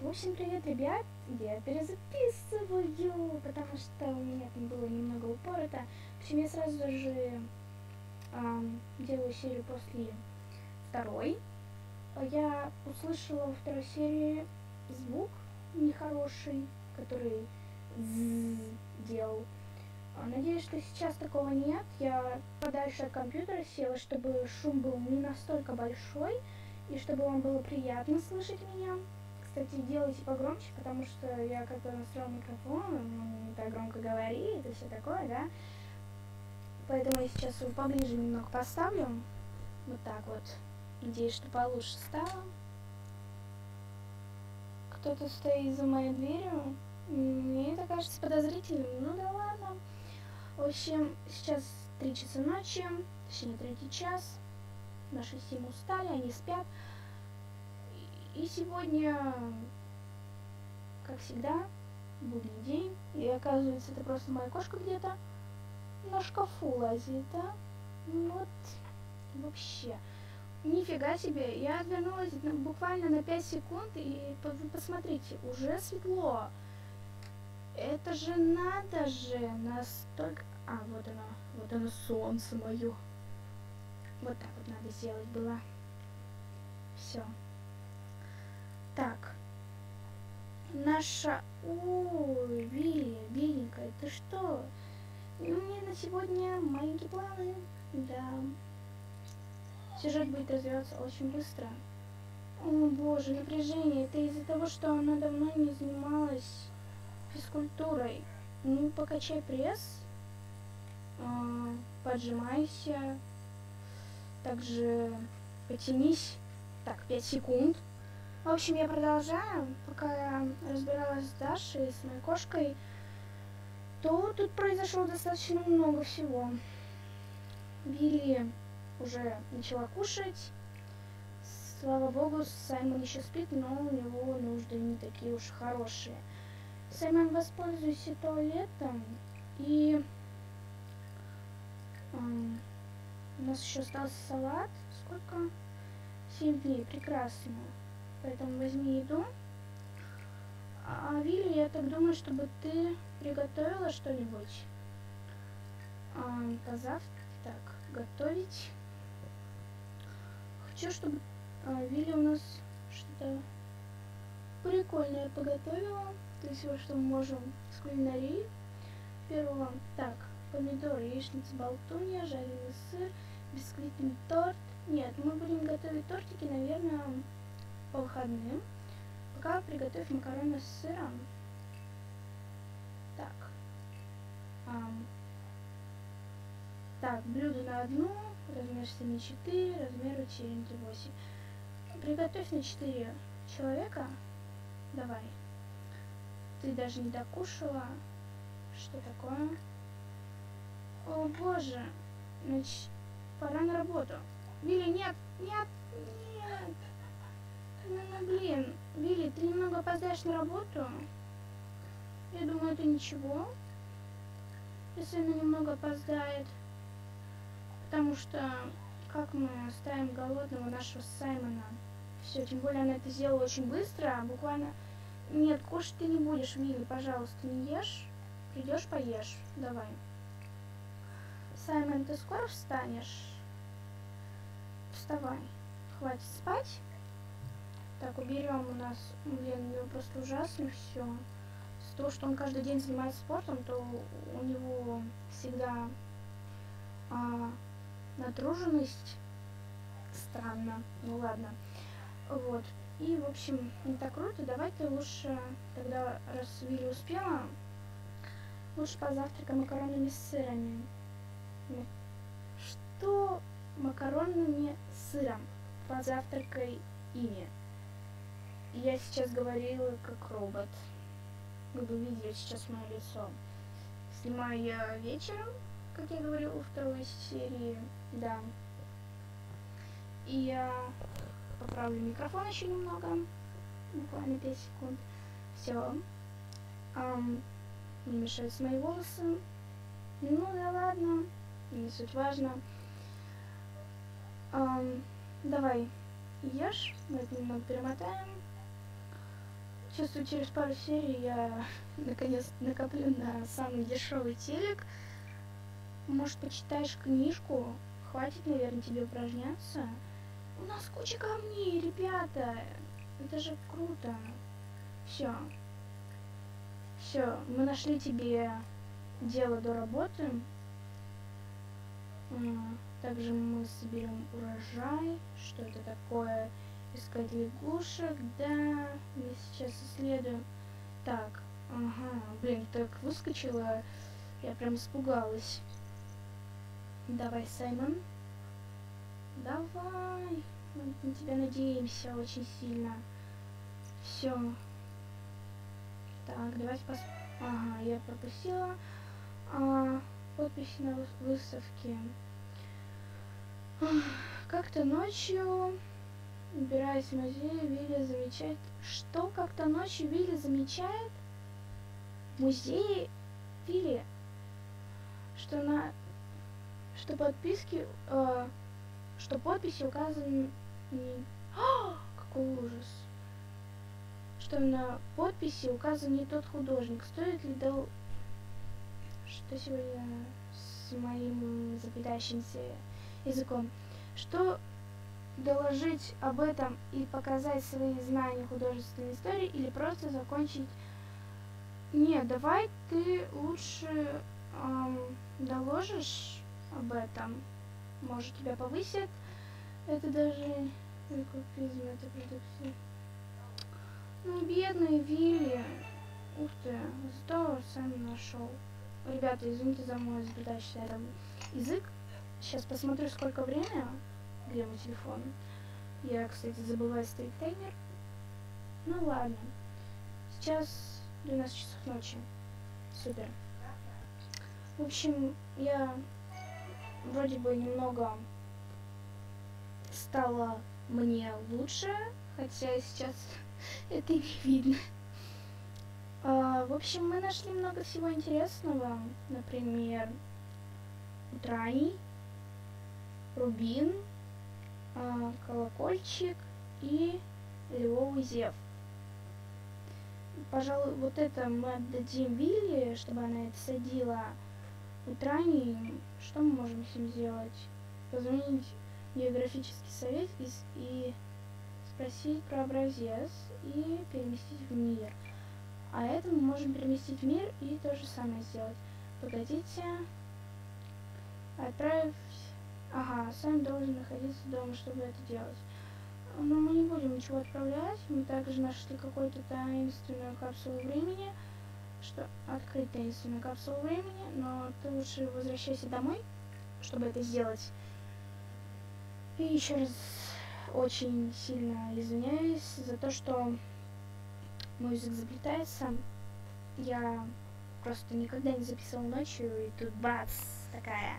В общем, привет, ребят! Я перезаписываю, потому что у меня там было немного упорото. В общем, я сразу же эм, делаю серию после второй. Я услышала во второй серии звук нехороший, который делал. А, надеюсь, что сейчас такого нет. Я подальше от компьютера села, чтобы шум был не настолько большой и чтобы вам было приятно слышать меня. Кстати, делайте погромче, потому что я когда настроил микрофон, он не так громко говорит и все такое, да. Поэтому я сейчас его поближе немного поставлю. Вот так вот. Надеюсь, что получше стало. Кто-то стоит за моей дверью. Мне это кажется подозрительным. Ну да ладно. В общем, сейчас 3 часа ночи, точнее третий час. Наши семь устали, они спят. И сегодня, как всегда, будний день. И оказывается, это просто моя кошка где-то на шкафу лазит, а? Вот, вообще. Нифига себе, я отвернулась буквально на 5 секунд, и вы посмотрите, уже светло. Это же надо же, настолько... А, вот оно, вот оно солнце мое. Вот так вот надо сделать было. Все. Так. Наша... Ой, Вилли, беленькая, ты что? У меня на сегодня маленькие планы. Да. Сюжет будет развиваться очень быстро. О боже, напряжение. Это из-за того, что она давно не занималась физкультурой. Ну, покачай пресс. Э, поджимайся. Также потянись. Так, 5 секунд. В общем, я продолжаю. Пока я разбиралась с Дашей, с моей кошкой, то тут произошло достаточно много всего. Билли уже начала кушать. Слава богу, Саймон еще спит, но у него нужды не такие уж хорошие. Саймон, воспользуйся туалетом. И эм, у нас еще остался салат. Сколько? 7 дней. Прекрасно. Поэтому возьми еду. А, Вилли, я так думаю, чтобы ты приготовила что-нибудь. А. Так, готовить. Хочу, чтобы а, Вилли у нас что-то прикольное поготовила. Для всего, что мы можем с кулинарией. Первого. Так, помидоры, яичница, болтунья, жареный сыр, бисквитный торт. Нет, мы будем готовить тортики, наверное, по выходным. Пока приготовь макароны с сыром. Так. Ам. Так, блюдо на одну, размер 7,4, размер 4,8. Приготовь на 4 человека. Давай. Ты даже не докушала. Что такое? О боже. Значит, пора на работу. Вилли, нет, нет, нет. Ну, блин, Вилли, ты немного опоздаешь на работу? Я думаю, это ничего. Если она немного опоздает. Потому что как мы оставим голодного нашего Саймона? Все, тем более она это сделала очень быстро, буквально... Нет, кушать ты не будешь, Вилли, пожалуйста, не ешь. Придешь, поешь. Давай. Саймон, ты скоро встанешь? Вставай. Хватит спать. Так, уберем у нас, блин, просто ужасно все. С того, что он каждый день занимается спортом, то у него всегда а, натруженность. Странно. Ну ладно. Вот. И, в общем, не так круто. Давайте лучше, тогда, раз Вилли успела, лучше позавтракаем макаронами с сырами. Что макаронами с сыром? Позавтракай ими. Я сейчас говорила как робот. Вы бы видели сейчас мое лицо. Снимаю я вечером, как я говорила во второй серии, да. И я поправлю микрофон еще немного, буквально 5 секунд. Все. Um, не мешаются мои волосы. Ну да ладно, не суть важно. Um, давай ешь, мы это немного перемотаем чувствую, через пару серий я наконец накоплю на самый дешевый телек. Может, почитаешь книжку? Хватит, наверное, тебе упражняться. У нас куча камней, ребята. Это же круто. Все. Все, мы нашли тебе дело до работы. Также мы соберем урожай. Что это такое? Искать лягушек. Да, я сейчас исследую. Так, ага, блин, так выскочила. Я прям испугалась. Давай, Саймон. Давай. Мы на тебя надеемся очень сильно. Все. Так, давайте пос... Ага, я пропустила. А, подписи на выставке. Как-то ночью, убираясь в музей, Вилли замечает... Что как-то ночью Вилли замечает? В музее Вилли, что на... Что подписки... Э, что подписи указаны... О, какой ужас! Что на подписи указан не тот художник. Стоит ли дол... Что сегодня с моим запятающимся языком. Что доложить об этом и показать свои знания художественной истории или просто закончить. Нет давай ты лучше эм, доложишь об этом. Может тебя повысят. Это даже это ну бедный вилли. Ух ты зато сам нашел ребята извините за мой изобретательный язык. Сейчас посмотрю, сколько время. Мой телефон? Я, кстати, забываю ставить таймер. Ну ладно. Сейчас 12 часов ночи. Супер. В общем, я вроде бы немного стало мне лучше, хотя сейчас это не видно. А, в общем, мы нашли много всего интересного. Например, утраний рубин, колокольчик и лиловый зев. Пожалуй, вот это мы отдадим Вилли, чтобы она это садила утрами. Что мы можем с ним сделать? Позвонить географический совет и, и спросить про образец и переместить в мир. А это мы можем переместить в мир и то же самое сделать. Погодите. Отправить Ага, Сэм должен находиться дома, чтобы это делать. Но мы не будем ничего отправлять. Мы также нашли какую-то таинственную капсулу времени. Что открыть таинственную капсулу времени, но ты лучше возвращайся домой, чтобы это сделать. И еще раз очень сильно извиняюсь за то, что мой язык заплетается. Я просто никогда не записывал ночью, и тут бац, такая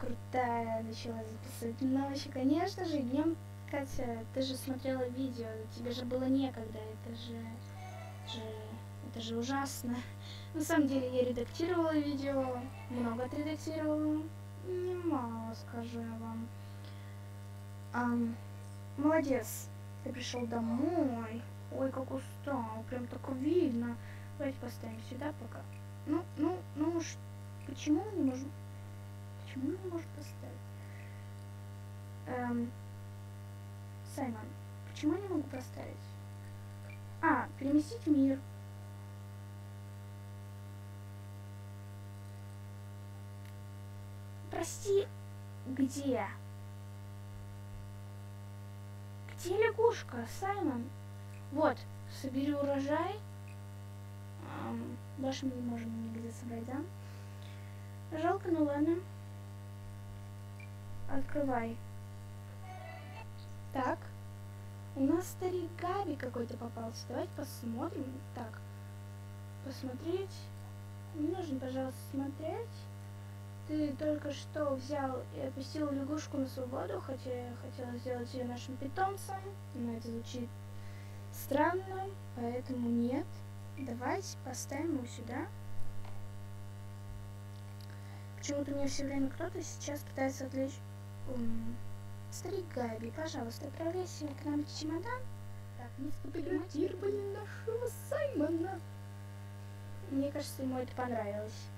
крутая начала записывать ночью. Конечно же, днем, Катя, ты же смотрела видео, тебе же было некогда, это же, же это же ужасно. На самом деле я редактировала видео, много отредактировала, немало, скажу я вам. Um, молодец, ты пришел домой. Ой, как устал, прям так видно. Давайте поставим сюда пока. Ну, ну, ну почему мы не можем Не может поставить? Эм, Саймон, почему я не могу поставить? А, переместить мир. Прости, где? Где лягушка, Саймон? Вот, собери урожай. Эм, больше мы не можем нигде собрать, да? Жалко, ну ладно. Открывай. Так. У нас старик Габи какой-то попался. Давайте посмотрим. Так. Посмотреть. Не нужно, пожалуйста, смотреть. Ты только что взял и опустил лягушку на свободу, хотя я хотела сделать ее нашим питомцем. Но это звучит странно, поэтому нет. Давайте поставим его сюда. Почему-то мне все время кто-то сейчас пытается отвлечь Старик Габи, пожалуйста, отправляйся к нам в чемодан. Так, мы сфотографировали наш мне кажется, ему это понравилось.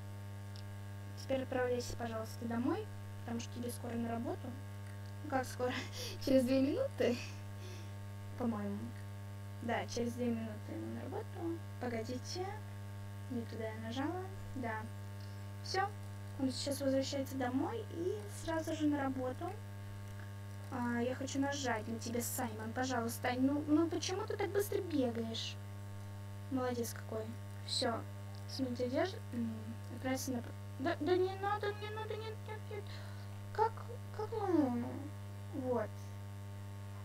Теперь отправляйся, пожалуйста, домой, потому что тебе скоро на работу. Ну как скоро? Через две минуты, по-моему. Да, через две минуты на работу. Погодите. Не туда я нажала. Да. Все. Он сейчас возвращается домой и сразу же на работу. А, я хочу нажать на тебя, Саймон. Пожалуйста. Ну, ну почему ты так быстро бегаешь? Молодец какой. Все. Сменить одежду. Отправиться на... Да, да не надо, не надо, нет, нет, нет. Как, как мы... Вот.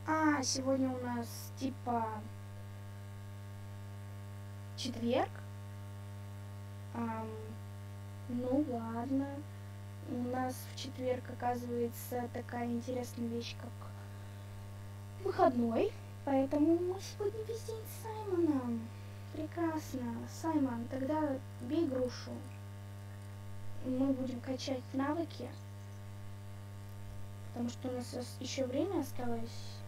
А, сегодня у нас типа четверг. Um, ну ладно. У нас в четверг оказывается такая интересная вещь, как выходной. Поэтому мы сегодня весь день с Саймоном. Прекрасно. Саймон, тогда бей грушу. Мы будем качать навыки. Потому что у нас еще время осталось.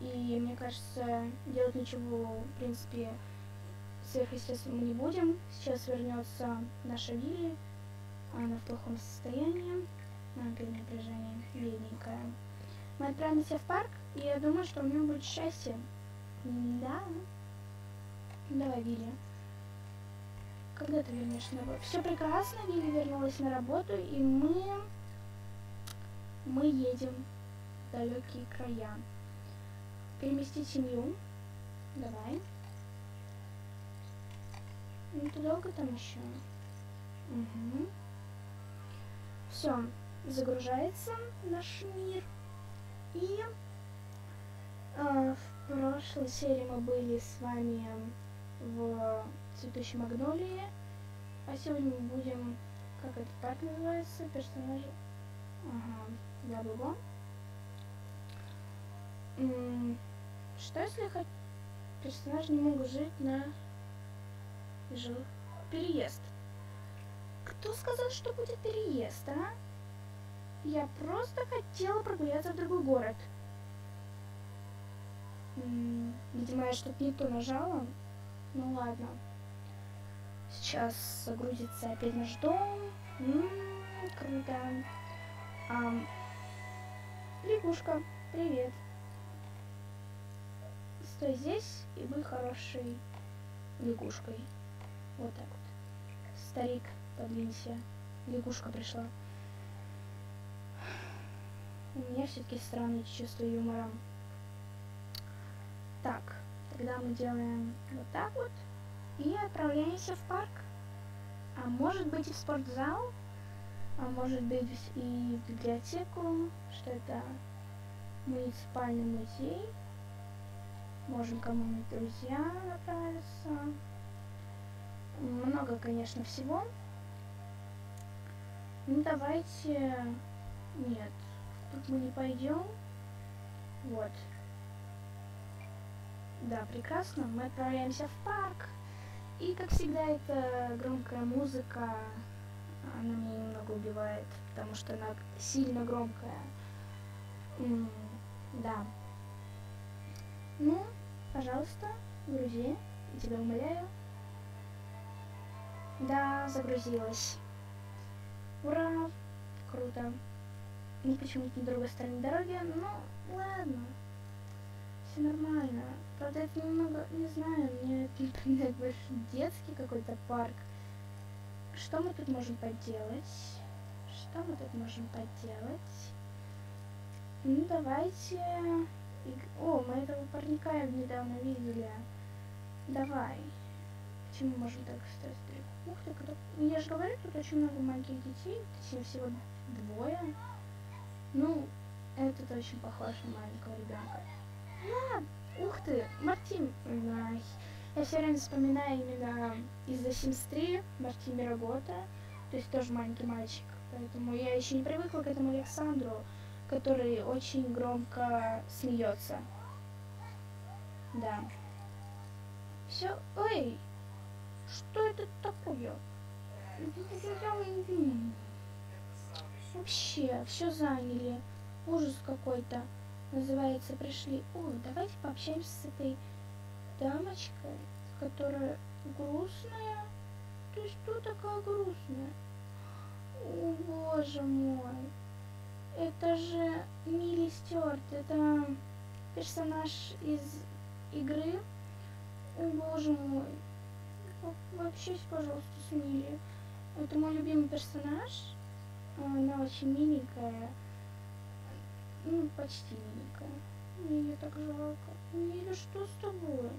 И мне кажется, делать ничего, в принципе, сверхъестественно мы не будем. Сейчас вернется наша Вилли. Она в плохом состоянии. Она перенапряжение, бедненькая. Мы отправимся в парк, и я думаю, что у нее будет счастье. Да. Давай, Вилли. Когда ты вернешься на работу? Все прекрасно, Вилли вернулась на работу, и мы... Мы едем в далекие края. Переместить семью. Давай. Ну, ты долго там еще? Угу. Все, загружается наш мир. И э, в прошлой серии мы были с вами в цветущей магнолии. А сегодня мы будем, как этот парк называется, персонажи. Ага, бла-бла-бла. Что если хоть персонажи не могут жить на переезд? Кто сказал, что будет переезд, а? Я просто хотела прогуляться в другой город. М видимо, я что-то не то нажала. Ну ладно. Сейчас загрузится опять наш дом. -м, круто. А, лягушка, привет. Стой здесь и будь хорошей лягушкой. Вот так вот. Старик, подвинься. Лягушка пришла. У меня все-таки странное чувство юмора. Так, тогда мы делаем вот так вот и отправляемся в парк. А может быть и в спортзал, а может быть и в библиотеку, что это муниципальный музей. Можем кому-нибудь друзья направиться. Много, конечно, всего. Ну, давайте... Нет, тут мы не пойдем. Вот. Да, прекрасно. Мы отправляемся в парк. И, как всегда, эта громкая музыка, она меня немного убивает, потому что она сильно громкая. М да. Ну, пожалуйста, грузи. Я тебя умоляю. Да, загрузилась. Ура! Круто. И почему-то на другой стороне дороги, ну, ладно. Все нормально. Правда, это немного, не знаю, мне это напоминает больше детский какой-то парк. Что мы тут можем поделать? Что мы тут можем поделать? Ну, давайте... О, мы этого парника недавно видели. Давай. Почему можем так стать? Ух ты, кто... я же говорю, тут очень много маленьких детей. Точнее, всего двое. Ну, этот очень похож на маленького ребенка. А, ух ты, Мартин. Я все время вспоминаю именно из-за Sims 3 Мартина Гота. То есть тоже маленький мальчик. Поэтому я еще не привыкла к этому Александру, который очень громко смеется. Да. Все. Ой, что это такое? Вообще, все заняли. Ужас какой-то. Называется, пришли. О, давайте пообщаемся с этой дамочкой, которая грустная. ты что такая грустная? О, боже мой. Это же Милли Стюарт, это персонаж из игры. О, боже мой. Вообще, пожалуйста, с Милли. Это мой любимый персонаж. Она очень миленькая. Ну, почти миленькая. Мне ее так жалко. Миля, что с тобой?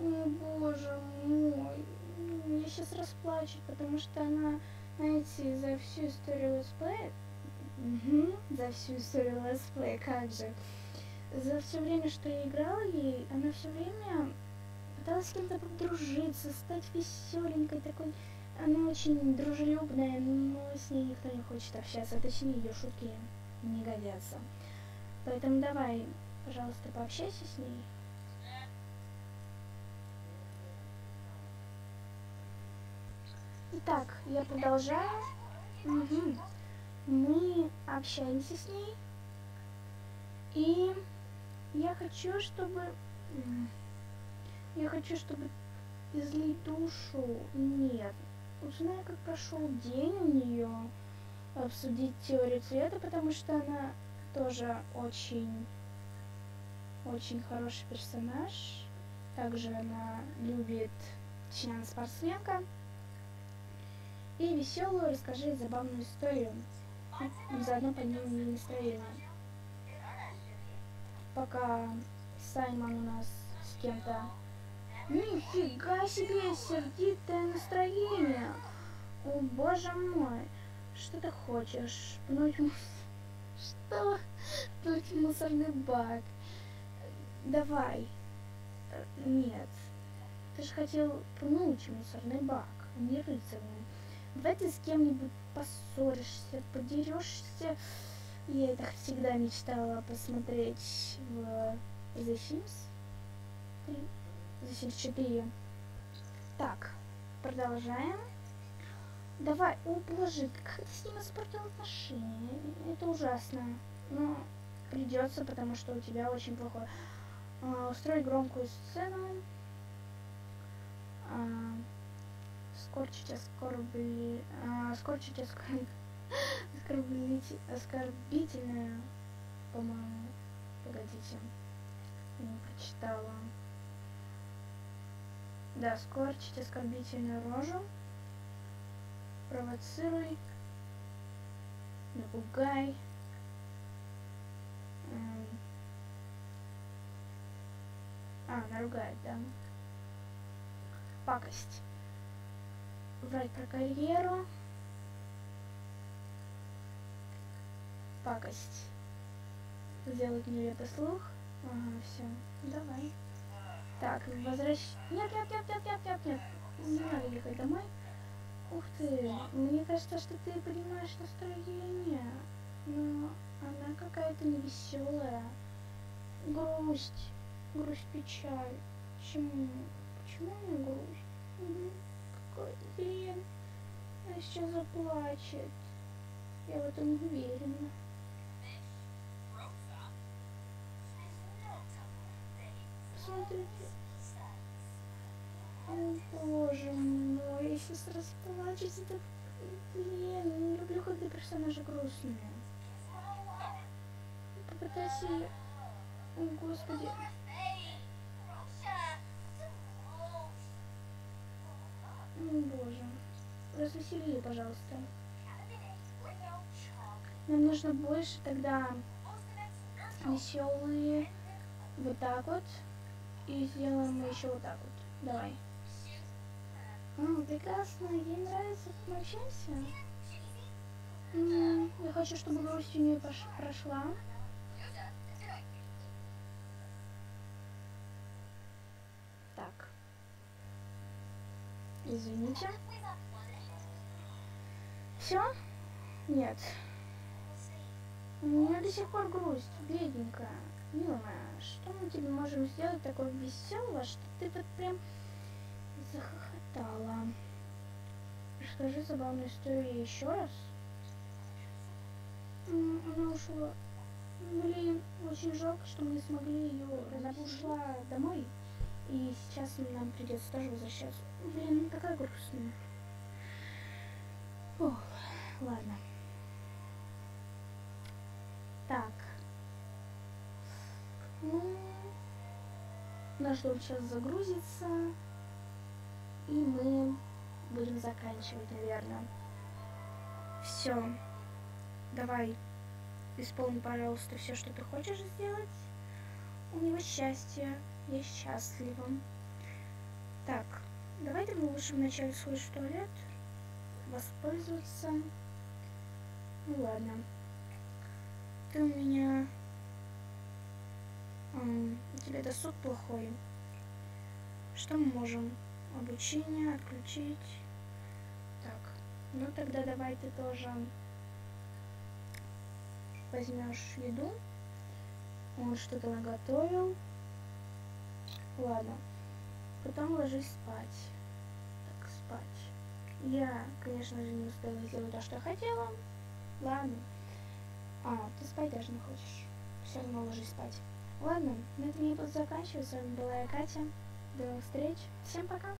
О, боже мой. Я сейчас расплачу, потому что она, знаете, за всю историю летсплея... Угу, за всю историю летсплея, как же. За все время, что я играла ей, она все время пыталась с кем-то подружиться, стать веселенькой такой. Она очень дружелюбная, но с ней никто не хочет общаться, точнее ее шутки не годятся. Поэтому давай, пожалуйста, пообщайся с ней. Итак, я продолжаю. Угу. Мы общаемся с ней. И я хочу, чтобы... Я хочу, чтобы излить душу. Нет. Узнай, как прошел день у нее. Обсудить теорию цвета, потому что она тоже очень, очень хороший персонаж. Также она любит член спортсменка. И веселую расскажи забавную историю. Заодно поднимем настроение. Пока Саймон у нас с кем-то... Нифига себе, сердитое настроение! О, боже мой! Что ты хочешь? Пнуть. Что? Пнуть мусорный бак? Давай. Нет. Ты же хотел пнуть мусорный бак, а не рыцарный. Давай ты с кем-нибудь поссоришься, подерешься. Я это всегда мечтала посмотреть в The Sims 3, The Sims 4. Так, продолжаем. Давай, боже, как ты с ним испортил отношения? Это ужасно. Но придется, потому что у тебя очень плохое. А, устроить громкую сцену. А, скорчить оскорбли... А, скорчить оскорбли... оскорбить... оскорбительную, по-моему. Погодите. Не прочитала. Да, скорчить оскорбительную рожу. Провоцируй. Напугай. А, наругать, да. Пакость врать про карьеру, пакость, сделать нелепый слух. Ага, все, давай. Так, возвращ... Нет, нет, нет, нет, нет, нет, нет. Не надо ехать домой. Ух ты, мне кажется, что ты понимаешь настроение, но она какая-то невеселая. Грусть, грусть, печаль. Почему? Почему она грусть? Угу такой, блин, она сейчас заплачет. Я в этом уверена. Посмотрите. О, боже мой, я сейчас расплачусь. Это, блин, не люблю, когда персонажи грустные. Попытайся... О, господи. О, боже. Развесели пожалуйста. Нам нужно больше тогда веселые. Вот так вот. И сделаем еще вот так вот. Давай. А, прекрасно. Ей нравится, мы общаемся. -м, я хочу, чтобы грусть у нее прошла. Извините. Все? Нет. У меня до сих пор грусть, бедненькая. Милая, что мы тебе можем сделать такое веселое, что ты вот прям захохотала? Расскажи забавную историю еще раз. Она ушла. Блин, очень жалко, что мы не смогли ее. Она ушла домой. И сейчас нам придется тоже возвращаться. Блин, ну такая грустная. Ох, ладно. Так. Ну, наш дом сейчас загрузится. И мы будем заканчивать, наверное. Все. Давай, исполни, пожалуйста, все, что ты хочешь сделать. У него счастье. Я счастлива. Так, давай тогда лучше вначале сходишь в туалет. Воспользоваться. Ну ладно. Ты у меня... Тебя досуг плохой. Что мы можем? Обучение отключить. Так, ну тогда давай ты тоже возьмешь еду. Он что-то наготовил. Ладно. Потом ложись спать. Так, спать. Я, конечно же, не успела сделать то, что хотела. Ладно. А, ты спать даже не хочешь. Все равно ложись спать. Ладно, на этом я буду заканчивать. С вами была я, Катя. До новых встреч. Всем пока.